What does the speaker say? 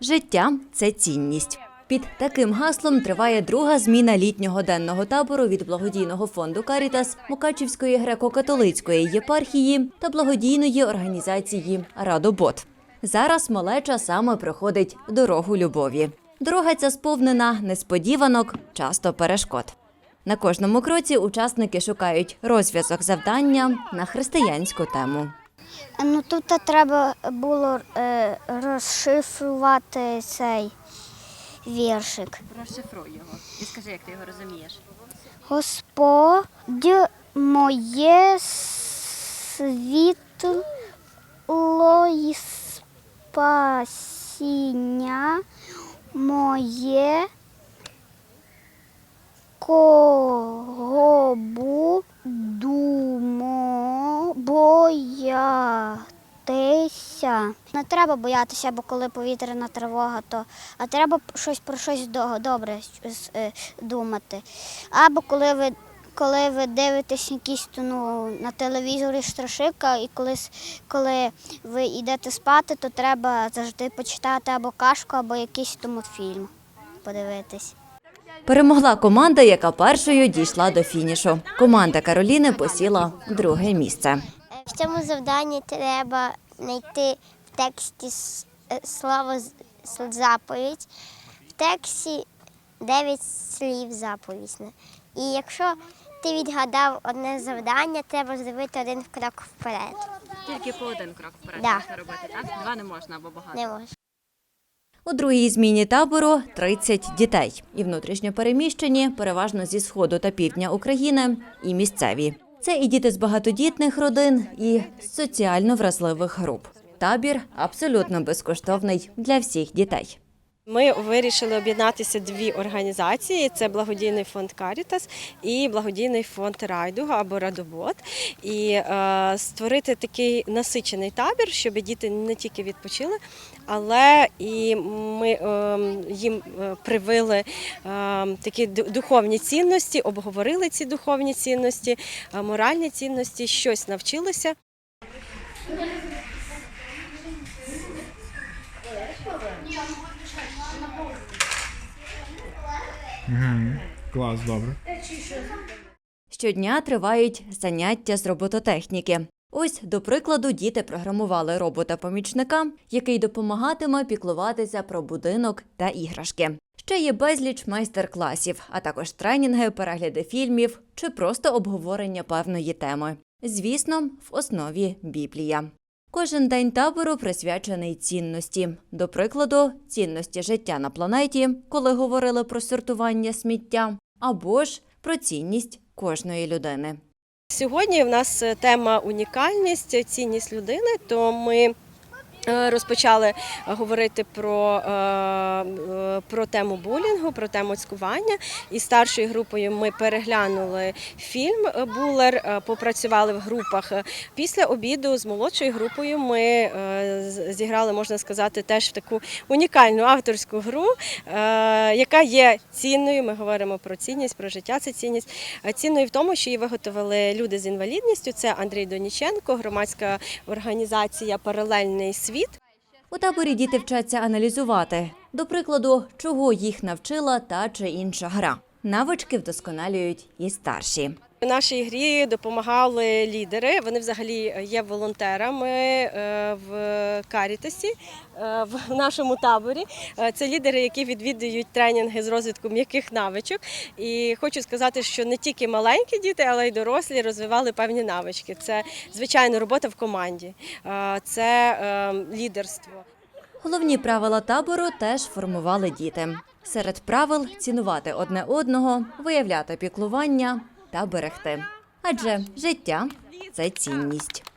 Життя це цінність. Під таким гаслом триває друга зміна літнього денного табору від благодійного фонду Карітас Мукачівської греко-католицької єпархії та благодійної організації Радобот. Зараз малеча саме проходить дорогу любові. Дорога ця сповнена несподіванок, часто перешкод. На кожному кроці учасники шукають розв'язок завдання на християнську тему. Ну тут треба було е, розшифрувати цей віршик. Розшифруй його і скажи, як ти його розумієш. Господь моє світло і спасіння моє Не треба боятися, бо коли повітряна тривога, то а треба щось про щось добре е, думати. Або коли ви коли ви дивитесь якісь ну, на телевізорі страшилка, і коли, коли ви йдете спати, то треба завжди почитати або кашку, або якийсь тому фільм подивитись. Перемогла команда, яка першою дійшла до фінішу. Команда Кароліни посіла друге місце. В цьому завданні треба знайти тексті е, слово заповідь. В тексті 9 слів заповісне. І якщо ти відгадав одне завдання, треба зробити один крок вперед. Тільки по один крок вперед Да. можна робити, так? Два не можна або багато. Не можеш. У другій зміні табору 30 дітей. І внутрішньо переміщені, переважно зі сходу та півдня України, і місцеві. Це і діти з багатодітних родин, і з соціально вразливих груп. Табір абсолютно безкоштовний для всіх дітей. Ми вирішили об'єднатися дві організації: це благодійний фонд Карітас і благодійний фонд Райдуга або Радобот. І е, створити такий насичений табір, щоб діти не тільки відпочили, але і ми е, їм е, привили е, такі духовні цінності, обговорили ці духовні цінності, е, моральні цінності, щось навчилися. Клас, добре. Щодня тривають заняття з робототехніки. Ось, до прикладу, діти програмували робота-помічника, який допомагатиме піклуватися про будинок та іграшки. Ще є безліч майстер-класів, а також тренінги, перегляди фільмів чи просто обговорення певної теми. Звісно, в основі Біблія. Кожен день табору присвячений цінності. До прикладу, цінності життя на планеті, коли говорили про сортування сміття, або ж про цінність кожної людини. Сьогодні в нас е, тема унікальність, цінність людини. То ми розпочали говорити про, е, е, про тему булінгу, про тему цькування. І старшою групою ми переглянули фільм е, Булер, е, попрацювали в групах. Е, Після обіду з молодшою групою ми е, зіграли, можна сказати, теж в таку унікальну авторську гру, е, яка є цінною. Ми говоримо про цінність, про життя. Це цінність. Е, Цінною в тому, що її виготовили люди з інвалідністю. Це Андрій Доніченко, громадська організація Паралельний світ. У таборі діти вчаться аналізувати, до прикладу, чого їх навчила та чи інша гра. Навички вдосконалюють і старші. У нашій грі допомагали лідери. Вони взагалі є волонтерами е, в Карітасі е, в нашому таборі. Е, Це лідери, які відвідують тренінги з розвитку м'яких навичок. І хочу сказати, що не тільки маленькі діти, але й дорослі розвивали певні навички. Це звичайно робота в команді, е, це е, лідерство. Головні правила табору теж формували діти. Серед правил цінувати одне одного, виявляти піклування та берегти. Адже життя це цінність.